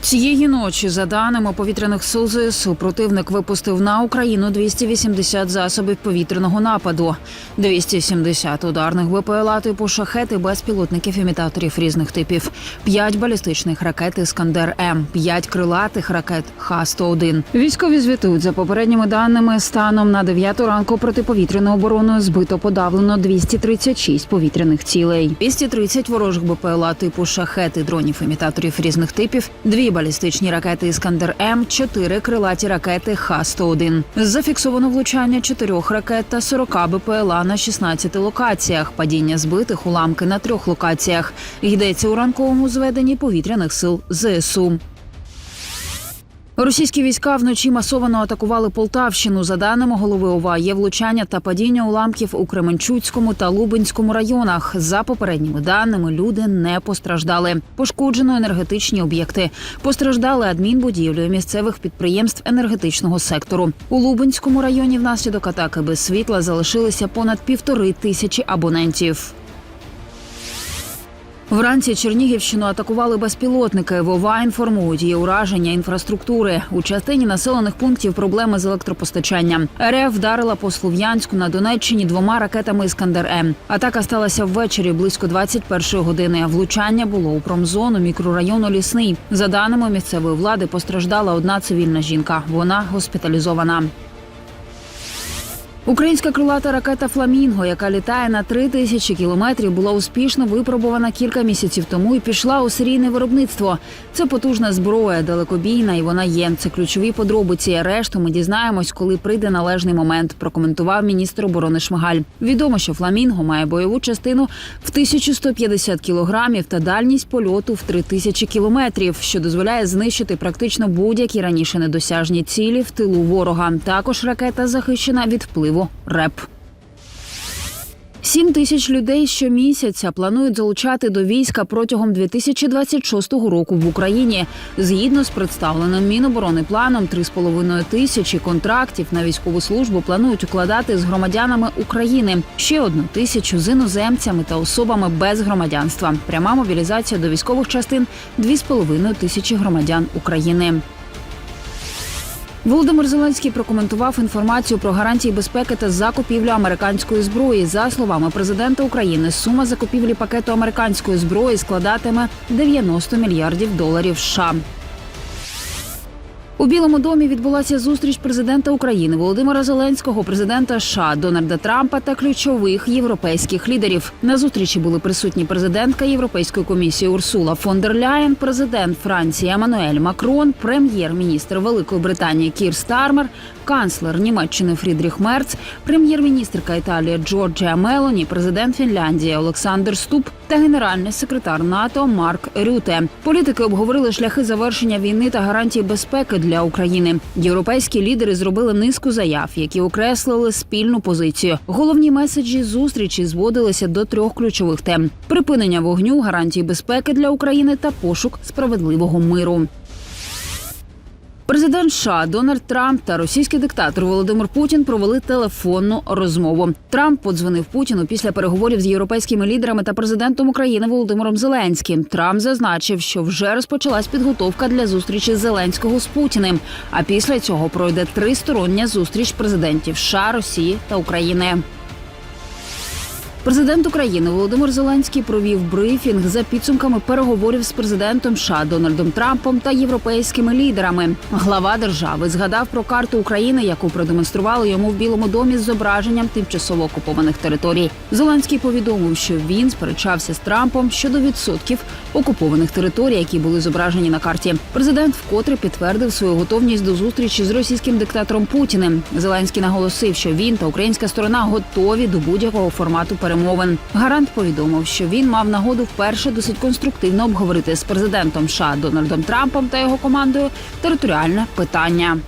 Цієї ночі, за даними повітряних сил ЗСУ, противник випустив на Україну 280 засобів повітряного нападу, 270 ударних БПЛА типу шахети, безпілотників імітаторів різних типів, 5 балістичних ракет Іскандер М, 5 крилатих ракет Х-101. Військові звітують за попередніми даними. Станом на 9 ранку протиповітряною обороною збито подавлено 236 повітряних цілей, 230 ворожих БПЛА типу шахети, дронів імітаторів різних типів, дві балістичні ракети Іскандер М, чотири крилаті ракети Х-101. Зафіксовано влучання чотирьох ракет та 40 БПЛА на 16 локаціях. Падіння збитих уламки на трьох локаціях. Йдеться у ранковому зведенні повітряних сил ЗСУ. Російські війська вночі масовано атакували Полтавщину. За даними голови ОВА, є влучання та падіння уламків у Кременчуцькому та Лубенському районах. За попередніми даними, люди не постраждали. Пошкоджено енергетичні об'єкти. Постраждали адмінбудівлі місцевих підприємств енергетичного сектору. У Лубенському районі внаслідок атаки без світла залишилися понад півтори тисячі абонентів. Вранці Чернігівщину атакували безпілотники. Вова інформують є ураження інфраструктури. У частині населених пунктів проблеми з електропостачанням. РФ вдарила по Слов'янську на Донеччині двома ракетами Іскандер М. Атака сталася ввечері близько 21 години. Влучання було у промзону мікрорайону Лісний. За даними місцевої влади, постраждала одна цивільна жінка. Вона госпіталізована. Українська крилата ракета Фламінго, яка літає на три тисячі кілометрів, була успішно випробована кілька місяців тому і пішла у серійне виробництво. Це потужна зброя, далекобійна, і вона є. Це ключові подробиці. Решту ми дізнаємось, коли прийде належний момент. Прокоментував міністр оборони Шмигаль. Відомо, що Фламінго має бойову частину в 1150 кілограмів та дальність польоту в 3000 кілометрів, що дозволяє знищити практично будь-які раніше недосяжні цілі в тилу ворога. Також ракета захищена від впливу РЕП. Сім тисяч людей щомісяця планують залучати до війська протягом 2026 року в Україні. Згідно з представленим Міноборони планом, 3,5 тисячі контрактів на військову службу планують укладати з громадянами України. Ще одну тисячу з іноземцями та особами без громадянства. Пряма мобілізація до військових частин 2,5 тисячі громадян України. Володимир Зеленський прокоментував інформацію про гарантії безпеки та закупівлю американської зброї. За словами президента України, сума закупівлі пакету американської зброї складатиме 90 мільярдів доларів. США. У Білому домі відбулася зустріч президента України Володимира Зеленського, президента США Дональда Трампа та ключових європейських лідерів. На зустрічі були присутні президентка Європейської комісії Урсула фон дер Ляєн, президент Франції Еммануель Макрон, прем'єр-міністр Великої Британії Кір Стармер, канцлер Німеччини Фрідріх Мерц, прем'єр-міністрка Італії Джорджія Мелоні, президент Фінляндії Олександр Ступ та генеральний секретар НАТО Марк Рюте. Політики обговорили шляхи завершення війни та гарантії безпеки для України. Європейські лідери зробили низку заяв, які окреслили спільну позицію. Головні меседжі зустрічі зводилися до трьох ключових тем: припинення вогню, гарантії безпеки для України та пошук справедливого миру. Президент США Дональд Трамп та російський диктатор Володимир Путін провели телефонну розмову. Трамп подзвонив Путіну після переговорів з європейськими лідерами та президентом України Володимиром Зеленським. Трамп зазначив, що вже розпочалась підготовка для зустрічі Зеленського з Путіним. А після цього пройде тристороння зустріч президентів США, Росії та України. Президент України Володимир Зеленський провів брифінг за підсумками переговорів з президентом США Дональдом Трампом та європейськими лідерами. Глава держави згадав про карту України, яку продемонстрували йому в Білому домі з зображенням тимчасово окупованих територій. Зеленський повідомив, що він сперечався з Трампом щодо відсотків окупованих територій, які були зображені на карті. Президент вкотре підтвердив свою готовність до зустрічі з російським диктатором Путіним. Зеленський наголосив, що він та українська сторона готові до будь-якого формату перемовин. Гарант повідомив, що він мав нагоду вперше досить конструктивно обговорити з президентом США Дональдом Трампом та його командою територіальне питання.